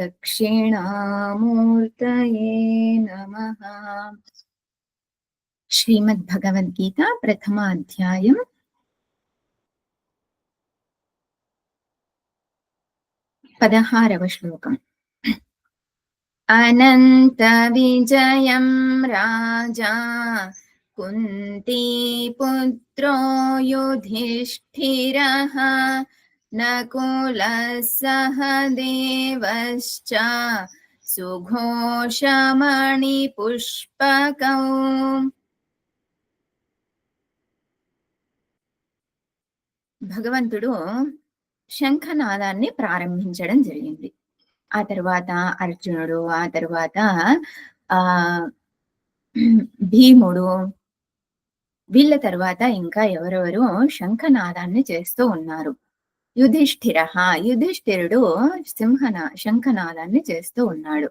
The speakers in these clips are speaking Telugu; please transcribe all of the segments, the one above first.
दक्षिणामूर्तये नमः श्रीमद्भगवद्गीता प्रथमाध्यायम् पदहारव श्लोकम् अनन्तविजयं राजा कुन्तीपुत्रो युधिष्ठिरः नकुलः सह देवश्च सुघोषमणिपुष्पकौ భగవంతుడు శంఖనాదాన్ని ప్రారంభించడం జరిగింది ఆ తర్వాత అర్జునుడు ఆ తర్వాత ఆ భీముడు వీళ్ళ తర్వాత ఇంకా ఎవరెవరు శంఖనాదాన్ని చేస్తూ ఉన్నారు యుధిష్ఠిర యుధిష్ఠిరుడు సింహన శంఖనాదాన్ని చేస్తూ ఉన్నాడు.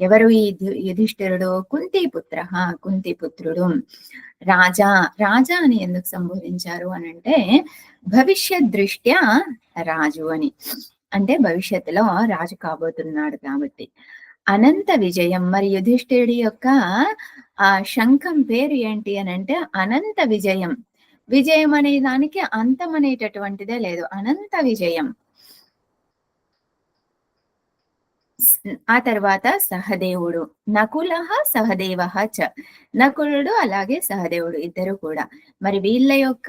ఎవరు ఈ యుధిష్ఠిరుడు? కుంతిపుత్ర కుంతిపుత్రుడు. రాజా రాజా అని ఎందుకు సంబోధించారు అని అంటే భవిష్యత్ దృష్ట్యా రాజు అని. అంటే భవిష్యత్తులో రాజు కాబోతున్నాడు కాబట్టి. అనంత విజయం. మరి యుధిష్ఠిరుడి యొక్క ఆ శంఖం పేరు ఏంటి అని అంటే అనంత విజయం. విజయం అనే దానికి అంతం అనేటటువంటిదే లేదు. అనంత విజయం. ఆ తర్వాత సహదేవుడు. నకుల సహదేవ చ. నకులుడు అలాగే సహదేవుడు ఇద్దరు కూడా. మరి వీళ్ళ యొక్క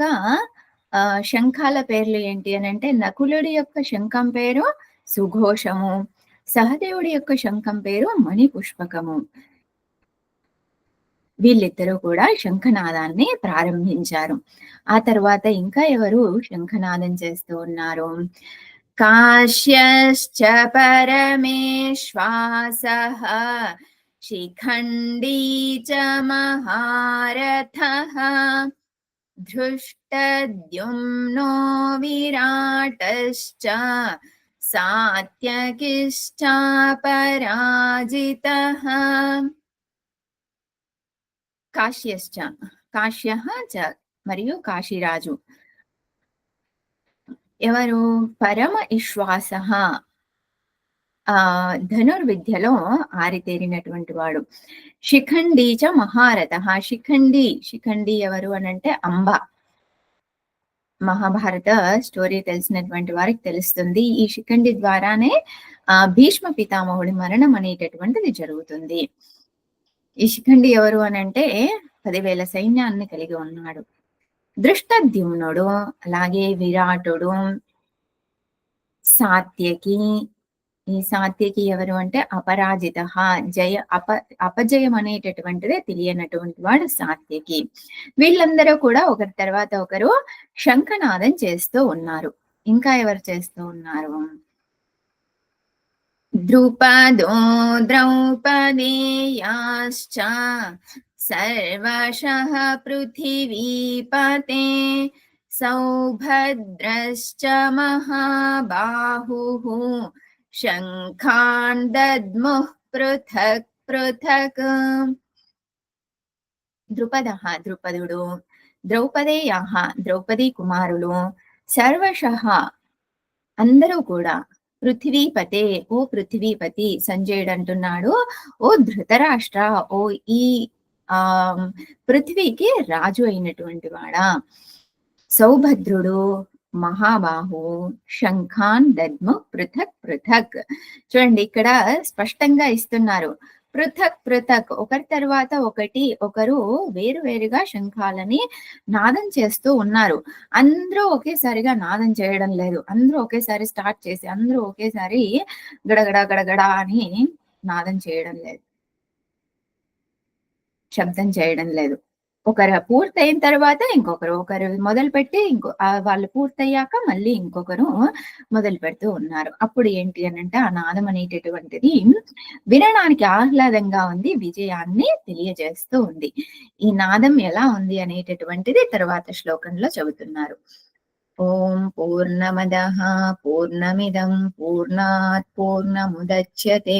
ఆ శంఖాల పేర్లు ఏంటి అని అంటే నకులుడి యొక్క శంఖం పేరు సుఘోషము. సహదేవుడి యొక్క శంఖం పేరు మణిపుష్పకము. వీళ్ళిద్దరూ కూడా శంఖనాదాన్ని ప్రారంభించారు ఆ తర్వాత ఇంకా ఎవరు శంఖనాదం చేస్తూ ఉన్నారు కాశ్యశ్చ పరమేశ్వాస శిఖండీ చ మహారథ धृष्टद्युम्नो विराटश्च सात्यकिश्चापराजितः కాశ్యశ్చ కాశ్య చ మరియు కాశీరాజు. ఎవరు? పరమ విశ్వాస. ఆ ధనుర్విద్యలో ఆరితేరినటువంటి వాడు. శిఖండి చ మహారథ. శిఖండి శిఖండి ఎవరు అని అంటే అంబ. మహాభారత స్టోరీ తెలిసినటువంటి వారికి తెలుస్తుంది. ఈ శిఖండి ద్వారానే ఆ భీష్మ పితామహుడి మరణం అనేటటువంటిది జరుగుతుంది. ఈ శిఖండి ఎవరు అని అంటే పదివేల సైన్యాన్ని కలిగి ఉన్నాడు. దృష్టద్యుమ్నుడు అలాగే విరాటుడు సాత్యకి ఈ సాత్యకి ఎవరు అంటే అపరాజిత జయ అప అపజయం అనేటటువంటిదే తెలియనటువంటి వాడు సాత్యకి. వీళ్ళందరూ కూడా ఒకరి తర్వాత ఒకరు శంఖనాదం చేస్తూ ఉన్నారు. ఇంకా ఎవరు చేస్తూ ఉన్నారు? ద్రుపదో ద్రౌపదేయాశ్చ सर्वशः पृथिवीपते सौभद्रश्च महाबाहुः शङ्खान् दद्मुः पृथक् पृथक् ద్రుపదః ద్రుపదుడు ద్రౌపదేయాహ ద్రౌపది కుమారులు సర్వశః అందరూ కూడా పృథివీపతే ఓ పృథివీపతి సంజయుడు అంటున్నాడు ఓ ధృతరాష్ట్ర ఓ ఈ ఆ పృథ్వీకి రాజు అయినటువంటి వాడా. సౌభద్రుడు మహాబాహు శంఖాన్ దద్ము పృథక్ పృథక్. చూడండి ఇక్కడ స్పష్టంగా ఇస్తున్నారు. పృథక్ పృథక్. ఒకరి తర్వాత ఒకటి ఒకరు వేరు వేరుగా శంఖాలని నాదం చేస్తూ ఉన్నారు. అందరూ ఒకేసారిగా నాదం చేయడం లేదు. అందరూ ఒకేసారి స్టార్ట్ చేసి అందరూ ఒకేసారి గడగడ గడగడ అని నాదం చేయడం లేదు. శబ్దం చేయడం లేదు. ఒకరు పూర్తయిన తర్వాత ఇంకొకరు ఒకరు మొదలు పెట్టి ఇంకో వాళ్ళు పూర్తయ్యాక మళ్ళీ ఇంకొకరు మొదలు పెడుతూ ఉన్నారు. అప్పుడు ఏంటి అని అంటే ఆ నాదం అనేటటువంటిది వినడానికి ఆహ్లాదంగా ఉంది విజయాన్ని తెలియజేస్తూ ఉంది. ఈ నాదం ఎలా ఉంది అనేటటువంటిది తర్వాత శ్లోకంలో చెబుతున్నారు. ఓం పూర్ణమద పూర్ణమిదం పూర్ణాత్ పూర్ణముద్యతే